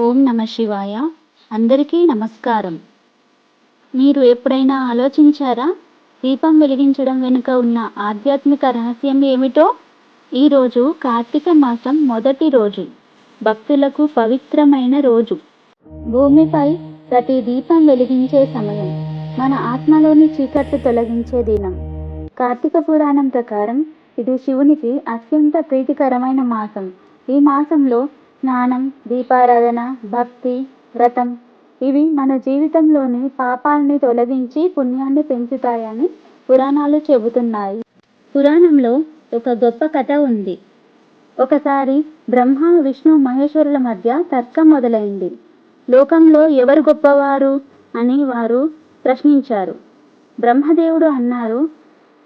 ఓం నమ శివాయ. అందరికీ నమస్కారం. మీరు ఎప్పుడైనా ఆలోచించారా? దీపం వెలిగించడం వెనుక ఉన్న ఆధ్యాత్మిక రహస్యం ఏమిటో? ఈరోజు కార్తీక మాసం మొదటి రోజు. భక్తులకు పవిత్రమైన రోజు. భూమిపై ప్రతి దీపం వెలిగించే సమయం. మన ఆత్మలోని చీకట్లు తొలగించే దినం. కార్తీక పురాణం ప్రకారం ఇది శివునికి అత్యంత ప్రీతికరమైన మాసం. ఈ మాసంలో స్నానం దీపారాధన భక్తి వ్రతం ఇవి మన జీవితంలోని పాపాలని తొలగించి పుణ్యాన్ని పెంచుతాయని పురాణాలు చెబుతున్నాయి. పురాణంలో ఒక గొప్ప కథ ఉంది. ఒకసారి బ్రహ్మ విష్ణు మహేశ్వరుల మధ్య తర్కం మొదలైంది. లోకంలో ఎవరు గొప్పవారు అని వారు ప్రశ్నించారు. బ్రహ్మదేవుడు అన్నారు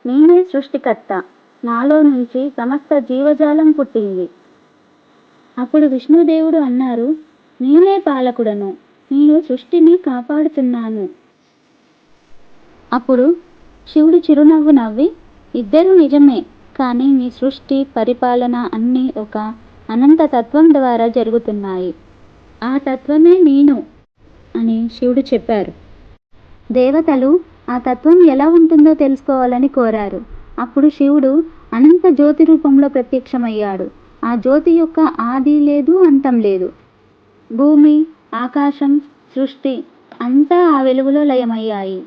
నేనే సృష్టికర్త. నాలో నుంచి సమస్త జీవజాలం పుట్టింది. అప్పుడు విష్ణుదేవుడు అన్నారు నేనే పాలకుడను నేను సృష్టిని కాపాడుతున్నాను. అప్పుడు శివుడు చిరునవ్వు నవ్వి ఇద్దరూ నిజమే కానీ మీ సృష్టి పరిపాలన అన్నీ ఒక అనంత తత్వం ద్వారా జరుగుతున్నాయి. ఆ తత్వమే నేను అని శివుడు చెప్పారు. దేవతలు ఆ తత్వం ఎలా ఉంటుందో తెలుసుకోవాలని కోరారు. అప్పుడు శివుడు అనంత జ్యోతి రూపంలో ప్రత్యక్షమయ్యాడు. ఆ జ్యోతి యొక్క ఆది లేదు అంతం లేదు. భూమి ఆకాశం సృష్టి అంతా ఆ వెలుగులో లయమయ్యాయి.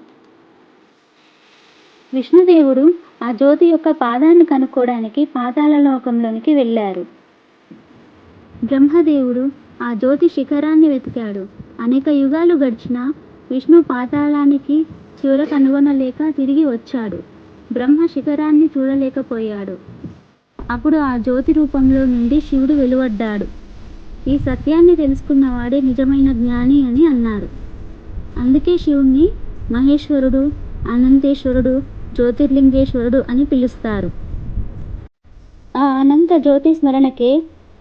విష్ణుదేవుడు ఆ జ్యోతి యొక్క పాదాన్ని కనుక్కోవడానికి పాతాళ లోకంలోనికి వెళ్ళారు. బ్రహ్మదేవుడు ఆ జ్యోతి శిఖరాన్ని వెతికాడు. అనేక యుగాలు గడిచినా విష్ణు పాతాళానికి చివర కనుగొనలేక తిరిగి వచ్చాడు. బ్రహ్మ శిఖరాన్ని చూడలేకపోయాడు. అప్పుడు ఆ జ్యోతి రూపంలో నుండి శివుడు వెలువడ్డాడు. ఈ సత్యాన్ని తెలుసుకున్నవాడే నిజమైన జ్ఞాని అని అన్నారు. అందుకే శివుణ్ణి మహేశ్వరుడు అనంతేశ్వరుడు జ్యోతిర్లింగేశ్వరుడు అని పిలుస్తారు. ఆ అనంత జ్యోతి స్మరణకే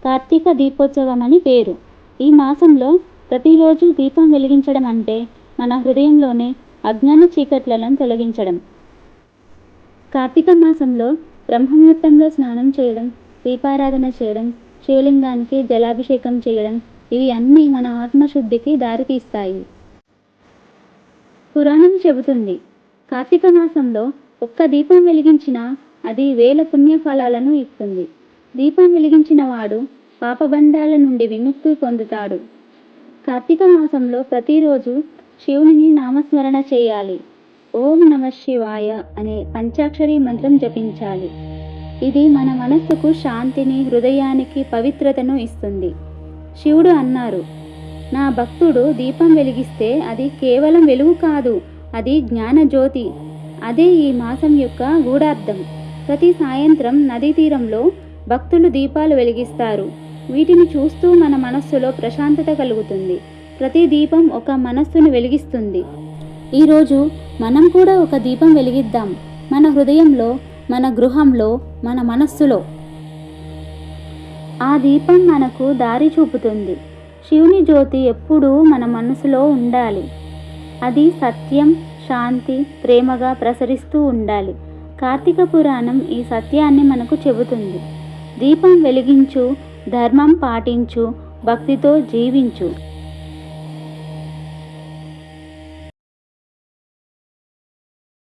కార్తీక దీపోత్సవం అని పేరు. ఈ మాసంలో ప్రతిరోజు దీపం వెలిగించడం అంటే మన హృదయంలోనే అజ్ఞాన చీకట్లను తొలగించడం. కార్తీక మాసంలో బ్రహ్మముహూర్తంలో స్నానం చేయడం దీపారాధన చేయడం శివలింగానికి జలాభిషేకం చేయడం ఇవి అన్నీ మన ఆత్మశుద్ధికి దారితీస్తాయి. పురాణం చెబుతుంది కార్తీక మాసంలో ఒక్క దీపం వెలిగించినా అది వేల పుణ్యఫలాలను ఇస్తుంది. దీపం వెలిగించిన వాడు పాపబంధాల నుండి విముక్తి పొందుతాడు. కార్తీక మాసంలో ప్రతిరోజు శివుని నామస్మరణ చేయాలి. ఓం నమ శివాయ అనే పంచాక్షరి మంత్రం జపించాలి. ఇది మన మనస్సుకు శాంతిని హృదయానికి పవిత్రతను ఇస్తుంది. శివుడు అన్నారు నా భక్తుడు దీపం వెలిగిస్తే అది కేవలం వెలుగు కాదు అది జ్ఞానజ్యోతి. అదే ఈ మాసం యొక్క గూఢార్థం. ప్రతి సాయంత్రం నదీ తీరంలో భక్తులు దీపాలు వెలిగిస్తారు. వీటిని చూస్తూ మన మనస్సులో ప్రశాంతత కలుగుతుంది. ప్రతి దీపం ఒక మనస్సును వెలిగిస్తుంది. ఈరోజు మనం కూడా ఒక దీపం వెలిగిద్దాం. మన హృదయంలో మన గృహంలో మన మనస్సులో. ఆ దీపం మనకు దారి చూపుతుంది. శివుని జ్యోతి ఎప్పుడూ మన మనసులో ఉండాలి. అది సత్యం శాంతి ప్రేమగా ప్రసరిస్తూ ఉండాలి. కార్తీక పురాణం ఈ సత్యాన్ని మనకు చెబుతుంది. దీపం వెలిగించు ధర్మం పాటించు భక్తితో జీవించు.